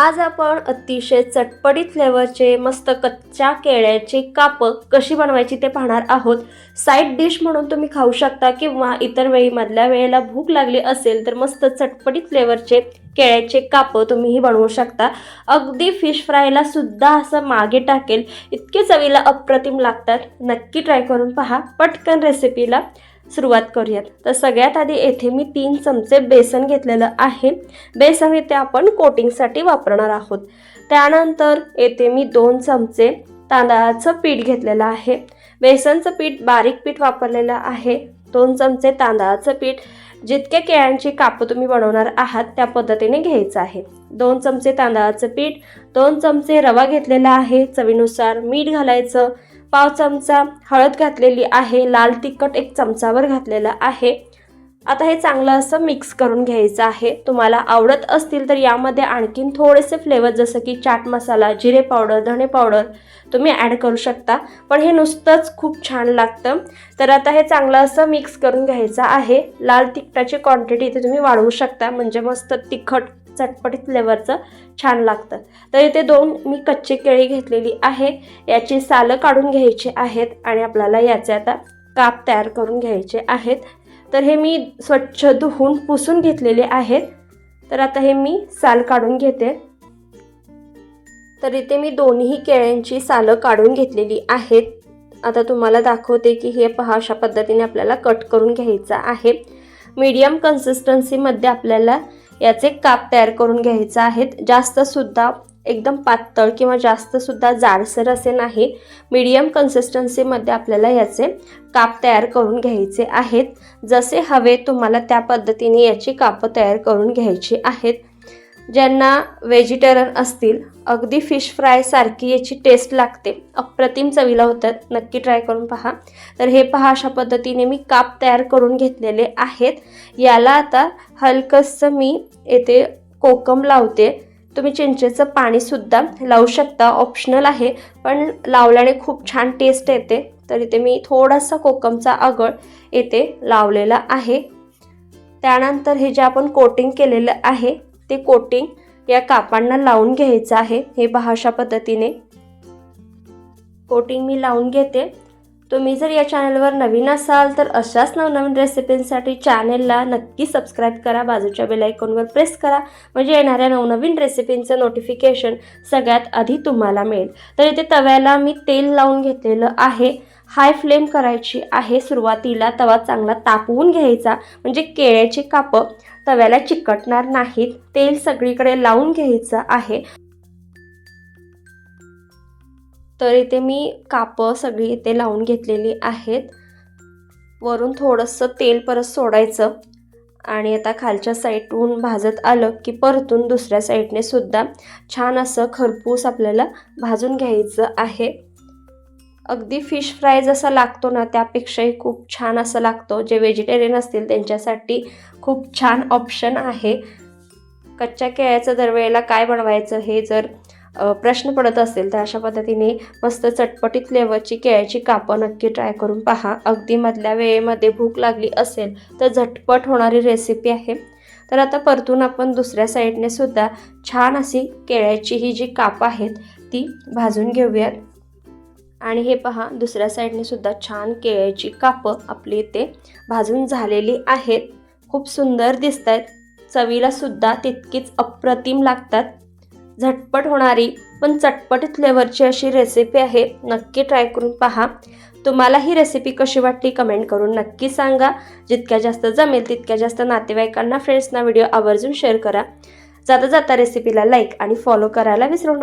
आज आपण अतिशय चटपटीत फ्लेवरचे मस्त कच्च्या केळ्याचे कापं कशी बनवायची ते पाहणार आहोत. साईड डिश म्हणून तुम्ही खाऊ शकता किंवा इतर वेळी मधल्या वेळेला भूक लागली असेल तर मस्त चटपटीत फ्लेवरचे केळ्याचे कापं तुम्हीही बनवू शकता. अगदी फिश फ्रायला सुद्धा असं मागे टाकेल. इतके चवीला अप्रतिम लागतात. नक्की ट्राय करून पहा. पटकन रेसिपीला सुरुवात करूयात. तर सगळ्यात आधी येथे मी तीन चमचे बेसन घेतलेलं आहे. बेसन इथे आपण कोटिंगसाठी वापरणार आहोत. त्यानंतर येथे मी दोन चमचे तांदळाचं पीठ घेतलेलं आहे. बेसनचं पीठ बारीक पीठ वापरलेलं आहे. दोन चमचे तांदळाचं पीठ. जितके केळ्यांची कापं तुम्ही बनवणार आहात त्या पद्धतीने घ्यायचं आहे. दोन चमचे तांदळाचं पीठ. दोन चमचे रवा घेतलेला आहे. चवीनुसार मीठ घालायचं. पाव चमचा हळद घातलेली आहे लाल तिखट एक चमचावर घातलेलं आहे. आता हे चांगलं असं मिक्स करून घ्यायचं आहे. तुम्हाला आवडत असतील तर यामध्ये आणखीन थोडेसे फ्लेवर जसं की चाट मसाला जिरे पावडर धणे पावडर तुम्ही ॲड करू शकता. पण हे नुसतंच खूप छान लागतं. तर आता हे चांगलं असं मिक्स करून घ्यायचं आहे. लाल तिखटाची क्वांटिटी इथे तुम्ही वाढवू शकता. म्हणजे मस्त तिखट चटपटीत फ्लेवरचं छान लागतं. तर इथे दोन मी कच्ची केळी घेतलेली आहे. याची सालं काढून घ्यायची आहेत आणि आपल्याला याचे आता काप तयार करून घ्यायचे आहेत. तर हे मी स्वच्छ धुवून पुसून घेतलेले आहेत. तर आता हे मी साल काढून घेते. तर इथे मी दोन्ही केळ्यांची सालं काढून घेतलेली आहेत. आता तुम्हाला दाखवते की हे पहा अशा पद्धतीने आपल्याला कट करून घ्यायचं आहे. मीडियम कन्सिस्टन्सीमध्ये आपल्याला याचे काप तयार करून घ्यायचे आहेत. जास्तसुद्धा एकदम पातळ किंवा जास्तसुद्धा जाडसर असे नाही. मीडियम कन्सिस्टन्सीमध्ये आपल्याला याचे काप तयार करून घ्यायचे आहेत. जसे हवे तुम्हाला त्या पद्धतीने याची कापं तयार करून घ्यायची आहेत. ज्यांना व्हेजिटेरियन असतील अगदी फिश फ्रायसारखी याची टेस्ट लागते. अप्रतिम चवीला होतात. नक्की ट्राय करून पहा. तर हे पहा अशा पद्धतीने मी काप तयार करून घेतलेले आहेत. याला आता हलकंसं मी येथे कोकम लावते. तुम्ही चिंचेचं पाणीसुद्धा लावू शकता. ऑप्शनल आहे पण लावल्याने खूप छान टेस्ट येते. तर इथे मी थोडासा कोकमचा आगळ येथे लावलेला आहे. त्यानंतर हे जे आपण कोटिंग केलेलं आहे ते कोटिंग या कापांना लावून घ्यायचं आहे हे बहाशा पद्धतीने. कोटिंग मी लावून घेते. तुम्ही जर या चॅनलवर नवीन असाल तर अशाच नवनवीन रेसिपींसाठी चॅनेलला नक्की सबस्क्राईब करा बाजूच्या बेलायकॉनवर प्रेस करा. म्हणजे येणाऱ्या नवनवीन रेसिपींचं नोटिफिकेशन सगळ्यात आधी तुम्हाला मिळेल. तर इथे तव्याला मी तेल लावून घेतलेलं आहे. हाय फ्लेम करायची आहे सुरुवातीला. तवा चांगला तापवून घ्यायचा. म्हणजे केळ्याची कापं तव्याला चिकटणार नाहीत. तेल सगळीकडे लावून घ्यायचं आहे. तर इथे मी कापं सगळी इथे लावून घेतलेली आहेत. वरून थोडंसं तेल परत सोडायचं. आणि आता खालच्या साईडहून भाजत आलं की परतून दुसऱ्या साईडने सुद्धा छान असं खरपूस आपल्याला भाजून घ्यायचं आहे. अगदी फिश फ्राय जसा लागतो ना त्यापेक्षाही खूप छान असं लागतो. जे व्हेजिटेरियन असतील त्यांच्यासाठी खूप छान ऑप्शन आहे. कच्च्या केळ्याचं दरवेळेला काय बनवायचं हे जर प्रश्न पडत असेल तर अशा पद्धतीने मस्त चटपटीत फ्लेवरची केळ्याची कापं नक्की ट्राय करून पहा. अगदी मधल्या वेळेमध्ये भूक लागली असेल तर झटपट होणारी रेसिपी आहे. तर आता परतून आपण दुसऱ्या साईडने सुद्धा छान अशी केळ्याची ही जी कापं आहेत ती भाजून घेऊयात. आणि हे पहा दुसऱ्या साईडने सुद्धा छान केळ्याची कापं आपली इथे भाजून झालेली आहेत. खूप सुंदर दिसत आहेत चवीला सुद्धा तितकीच अप्रतिम लागतात. झटपट होणारी पण चटपट फ्लेवरची अशी रेसिपी आहे. नक्की ट्राय करून पहा. तुम्हाला ही रेसिपी कशी वाटली कमेंट करून नक्की सांगा. जितक्या जास्त जमेल तितक्या जास्त नातेवाईकांना फ्रेंड्सना व्हिडिओ आवर्जून शेअर करा. जाता जाता रेसिपीला लाईक आणि फॉलो करायला विसरू नका.